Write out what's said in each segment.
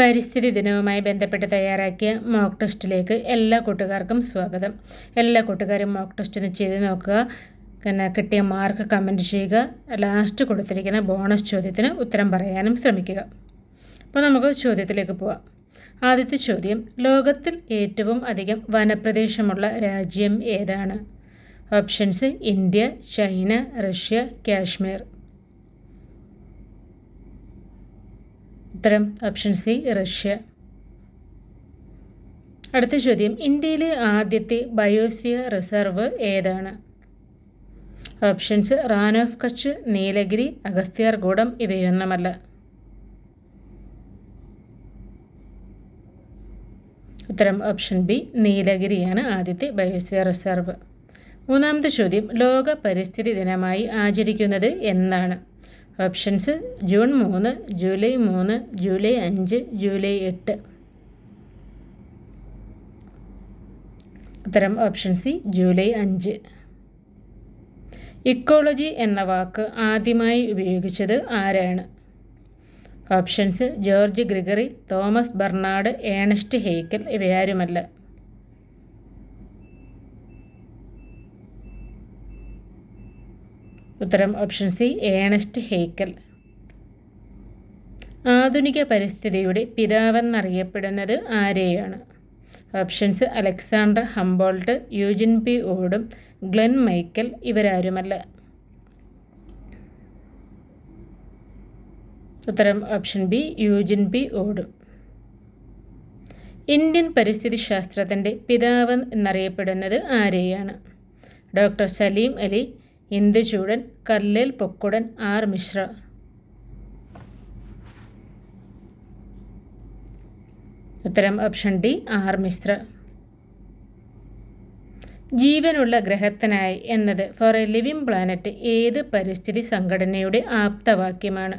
പരിസ്ഥിതി ദിനവുമായി ബന്ധപ്പെട്ട് തയ്യാറാക്കിയ മോക്ക് ടെസ്റ്റിലേക്ക് എല്ലാ കൂട്ടുകാർക്കും സ്വാഗതം. എല്ലാ കൂട്ടുകാരും മോക്ക് ടെസ്റ്റ് ഒന്ന് ചെയ്ത് നോക്കുക. പിന്നെ കിട്ടിയ മാർക്ക് കമന്റ് ചെയ്യുക. ലാസ്റ്റ് കൊടുത്തിരിക്കുന്ന ബോണസ് ചോദ്യത്തിന് ഉത്തരം പറയാനും ശ്രമിക്കുക. അപ്പോൾ നമുക്ക് ചോദ്യത്തിലേക്ക് പോവാം. ആദ്യത്തെ ചോദ്യം ലോകത്തിൽ ഏറ്റവും അധികം വനപ്രദേശമുള്ള രാജ്യം ഏതാണ്? Options India China Russia Kashmir. ഉത്തരം ഓപ്ഷൻ സി റഷ്യ. അടുത്ത ചോദ്യം ഇന്ത്യയിലെ ആദ്യത്തെ ബയോസ്ഫിയർ റിസർവ് ഏതാണ്? ഓപ്ഷൻസ് റാൻ ഓഫ് കച്ച് നീലഗിരി അഗസ്ത്യാർകൂടം ഇവയൊന്നുമല്ല. ഉത്തരം ഓപ്ഷൻ ബി നീലഗിരിയാണ് ആദ്യത്തെ ബയോസ്ഫിയർ റിസർവ്. മൂന്നാമത്തെ ചോദ്യം ലോക പരിസ്ഥിതി ദിനമായി ആചരിക്കുന്നത് എന്നാണ് ഓപ്ഷൻസ് ജൂൺ മൂന്ന് ജൂലൈ മൂന്ന് ജൂലൈ അഞ്ച് ജൂലൈ എട്ട്. ഉത്തരം ഓപ്ഷൻ സി ജൂലൈ അഞ്ച്. ഇക്കോളജി എന്ന വാക്ക് ആദ്യമായി ഉപയോഗിച്ചത് ആരാണ്? Options George Gregory Thomas Bernard Ernst Haeckel ഇവയാരുമല്ല. ഉത്തരം ഓപ്ഷൻ സി ഏണസ്റ്റ് ഹേക്കൽ. ആധുനിക പരിസ്ഥിതിയുടെ പിതാവെന്നറിയപ്പെടുന്നത് ആരെയാണ്? Options Alexander Humboldt Eugene P Odum Glen Michael ഇവരാരുമല്ല. ഉത്തരം option B Eugene P Odum. Indian പരിസ്ഥിതി ശാസ്ത്രത്തിന്റെ പിതാവ് എന്നറിയപ്പെടുന്നത് ആരെയാണ്? Doctor Salim Ali Induchoodan Kallen Pokkudan R Mishra. ഉത്തരം ഓപ്ഷൻ ഡി ആർ മിശ്ര. ജീവനുള്ള ഗ്രഹത്തിനായി എന്നത് ഫോർ എ ലിവിംഗ് പ്ലാനറ്റ് ഏത് പരിസ്ഥിതി സംഘടനയുടെ ആപ്തവാക്യമാണ്?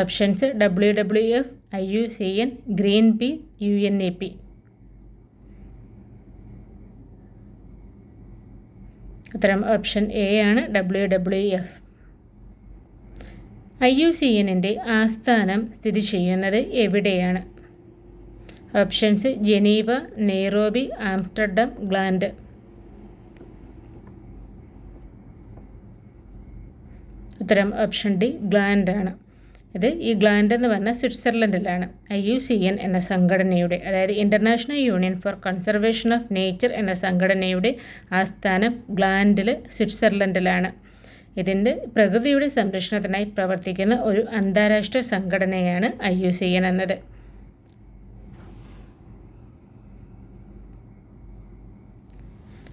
Options W W F I U C N Greenpeace U N A P. ഉത്തരം ഓപ്ഷൻ എ ആണ് W W F I U C എന്നിന്റെ ആസ്ഥാനം സ്ഥിതി ചെയ്യുന്നത് എവിടെയാണ്? Options Geneva Nairobi Amsterdam Gland. ഉത്തരം ഓപ്ഷൻ ഡി ഗ്ലാൻഡ് ആണ് ഇത് ഈ ഗ്ലാൻഡ് എന്ന് പറഞ്ഞാൽ സ്വിറ്റ്സർലൻഡിലാണ്. ഐ യു സി എൻ എന്ന സംഘടനയുടെ അതായത് international union for conservation of nature എന്ന സംഘടനയുടെ ആസ്ഥാനം ഗ്ലാൻഡിൽ സ്വിറ്റ്സർലൻഡിലാണ്. ഇതിന്റെ പ്രകൃതിയുടെ സംരക്ഷണത്തിനായി പ്രവർത്തിക്കുന്ന ഒരു അന്താരാഷ്ട്ര സംഘടനയാണ് ഐ യു സി എൻ എന്നത്.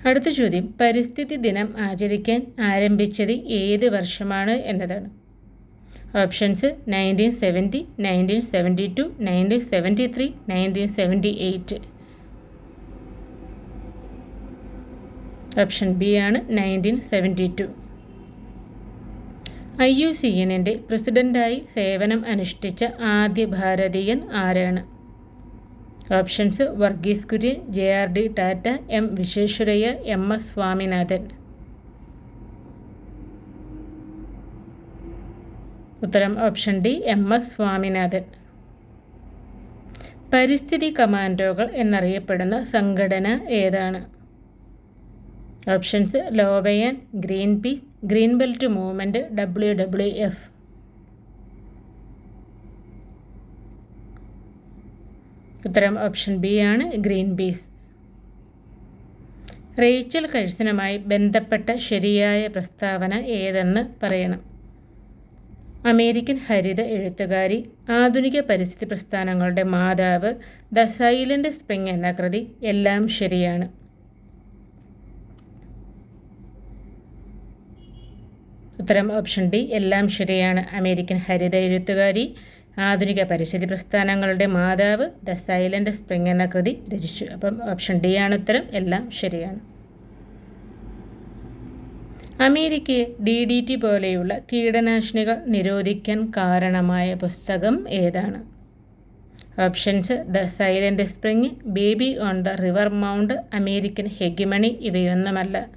അടുത്ത ചോദ്യം പരിസ്ഥിതി ദിനം ആചരിക്കാൻ ആരംഭിച്ചത് ഏത് വർഷമാണ് എന്നതാണ്. Options nineteen seventy nineteen seventy two nineteen seventy three nineteen seventy eight option B ആണ് nineteen seventy two I U C എന്നിന്റെ പ്രസിഡന്റായി സേവനം അനുഷ്ഠിച്ച ആദ്യ ഭാരതീയൻ ആരാണ്? Options Verghese Kurien J R D Tata M Visvesvaraya M S Swaminathan. ഉത്തരം option D M S Swaminathan. പരിസ്ഥിതി കമാൻഡോകൾ എന്നറിയപ്പെടുന്ന സംഘടന ഏതാണ്? Options ലോബയൻ Greenpeace green belt movement W W F. ഉത്തരം ഓപ്ഷൻ ബി ആണ് ഗ്രീൻ പീസ് റേച്ചൽ കഴ്സനുമായി ബന്ധപ്പെട്ട ശരിയായ പ്രസ്താവന ഏതെന്ന് പറയണം. അമേരിക്കൻ ഹരിത എഴുത്തുകാരി ആധുനിക പരിസ്ഥിതി പ്രസ്ഥാനങ്ങളുടെ മാതാവ് ദ സൈലന്റ് സ്പ്രിംഗ് എന്ന കൃതി എല്ലാം ശരിയാണ്. ഉത്തരം ഓപ്ഷൻ ഡി എല്ലാം ശരിയാണ്. അമേരിക്കൻ ഹരിത എഴുത്തുകാരി ആധുനിക പരിസ്ഥിതി പ്രസ്ഥാനങ്ങളുടെ മാതാവ് ദ സൈലന്റ് സ്പ്രിംഗ് എന്ന കൃതി രചിച്ചു. അപ്പം ഓപ്ഷൻ ഡി ആണ് ഉത്തരം എല്ലാം ശരിയാണ്. അമേരിക്കയെ ഡി ഡി ടി പോലെയുള്ള കീടനാശിനികൾ നിരോധിക്കാൻ കാരണമായ പുസ്തകം ഏതാണ്? Options the silent spring baby on the river mount American hegemony ഇവയൊന്നുമല്ല.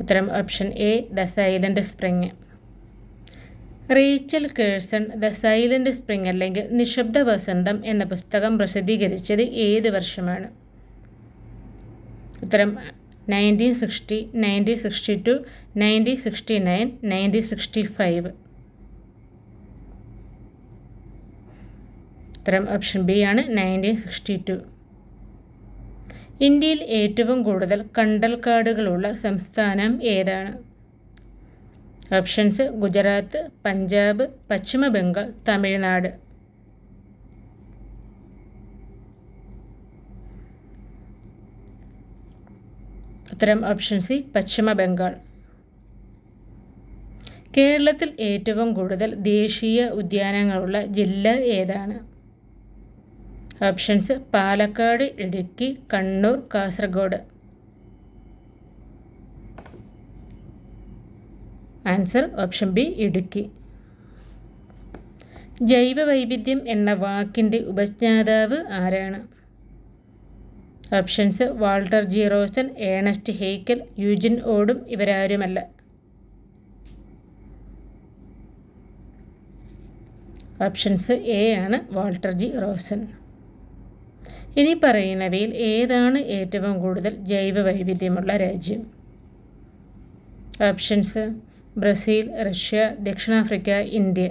ഉത്തരം option A the silent spring. Rachel Carson the silent spring അല്ലെങ്കിൽ നിശബ്ദ വസന്തം എന്ന പുസ്തകം പ്രസിദ്ധീകരിച്ചത് ഏത് വർഷമാണ്? ഉത്തരം nineteen sixty nineteen sixty two nineteen sixty nine nineteen sixty five ഉത്തരം ഓപ്ഷൻ ബി ആണ് നയന്റീൻ സിക്സ്റ്റി ടു ഇന്ത്യയിൽ ഏറ്റവും കൂടുതൽ കണ്ടൽക്കാടുകളുള്ള സംസ്ഥാനം ഏതാണ്? ഓപ്ഷൻസ് ഗുജറാത്ത് പഞ്ചാബ് പശ്ചിമ ബംഗാൾ തമിഴ്നാട്. ഉത്തരം ഓപ്ഷൻ സി പശ്ചിമ ബംഗാൾ. കേരളത്തിൽ ഏറ്റവും കൂടുതൽ ദേശീയ ഉദ്യാനങ്ങളുള്ള ജില്ല ഏതാണ്? Options Palakkad Idukki Kannur Kasaragod. Answer option B Idukki. ജൈവ വൈവിധ്യം എന്ന വാക്കിന്റെ ഉപജ്ഞാതാവ് ആരാണ്? Options Walter G Rosen Ernst Haeckel Eugene Odum ഇവരാരുമല്ല. Options A ആണ് വാൾട്ടർ ജി റോസൻ ഇനി പറയുന്നവയിൽ ഏതാണ് ഏറ്റവും കൂടുതൽ ജൈവ വൈവിധ്യമുള്ള രാജ്യം? ഓപ്ഷൻസ് ബ്രസീൽ റഷ്യ ദക്ഷിണാഫ്രിക്ക ഇന്ത്യ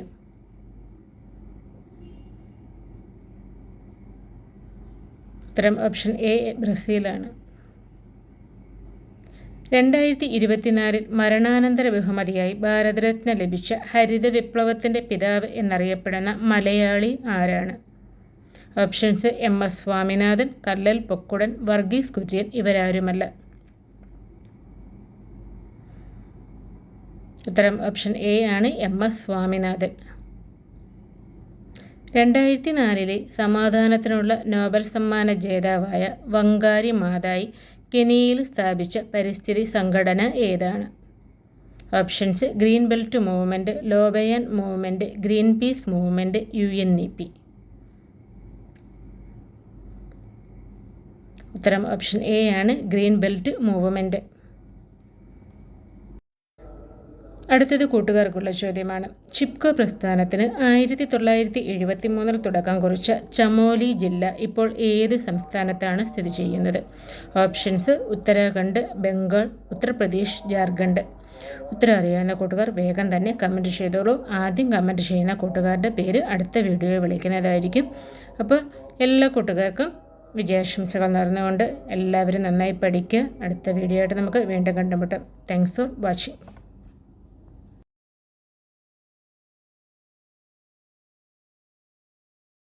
ഉത്തരം ഓപ്ഷൻ എ ബ്രസീലാണ്. രണ്ടായിരത്തി ഇരുപത്തിനാലിൽ മരണാനന്തര ബഹുമതിയായി ഭാരതരത്ന ലഭിച്ച ഹരിത വിപ്ലവത്തിന്റെ പിതാവ് എന്നറിയപ്പെടുന്ന മലയാളി ആരാണ്? Options M S Swaminathan Kallen Pokkudan Verghese Kurien ഇവരാരുമല്ല. ഉത്തരം ഓപ്ഷൻ എ ആണ് എം എസ് സ്വാമിനാഥൻ. രണ്ടായിരത്തി നാലിലെ സമാധാനത്തിനുള്ള നോബൽ സമ്മാന ജേതാവായ വങ്കാരി മാതായി കെനിയയിൽ സ്ഥാപിച്ച പരിസ്ഥിതി സംഘടന ഏതാണ്? Options green belt movement ലോബയൻ movement Greenpeace movement U N E P. ഉത്തരം ഓപ്ഷൻ എ ആണ് ഗ്രീൻ ബെൽറ്റ് മൂവ്മെന്റ് അടുത്തത് കൂട്ടുകാർക്കുള്ള ചോദ്യമാണ്. ചിപ്കോ പ്രസ്ഥാനത്തിന് ആയിരത്തി തൊള്ളായിരത്തി എഴുപത്തി മൂന്നിൽ തുടക്കം കുറിച്ച ചമോലി ജില്ല ഇപ്പോൾ ഏത് സംസ്ഥാനത്താണ് സ്ഥിതി ചെയ്യുന്നത്? ഓപ്ഷൻസ് ഉത്തരാഖണ്ഡ് ബംഗാൾ ഉത്തർപ്രദേശ് ജാർഖണ്ഡ്. ഉത്തരം അറിയാവുന്ന കൂട്ടുകാർ വേഗം തന്നെ കമന്റ് ചെയ്തോളൂ. ആദ്യം കമന്റ് ചെയ്യുന്ന കൂട്ടുകാരുടെ പേര് അടുത്ത വീഡിയോയിൽ വിളിക്കുന്നതായിരിക്കും. അപ്പോൾ എല്ലാ കൂട്ടുകാർക്കും വിജയാശംസകൾ നേർന്നുകൊണ്ട് എല്ലാവരും നന്നായി പഠിക്കുക. അടുത്ത വീഡിയോ ആയിട്ട് നമുക്ക് വീണ്ടും കണ്ടുമുട്ടാം. Thanks for watching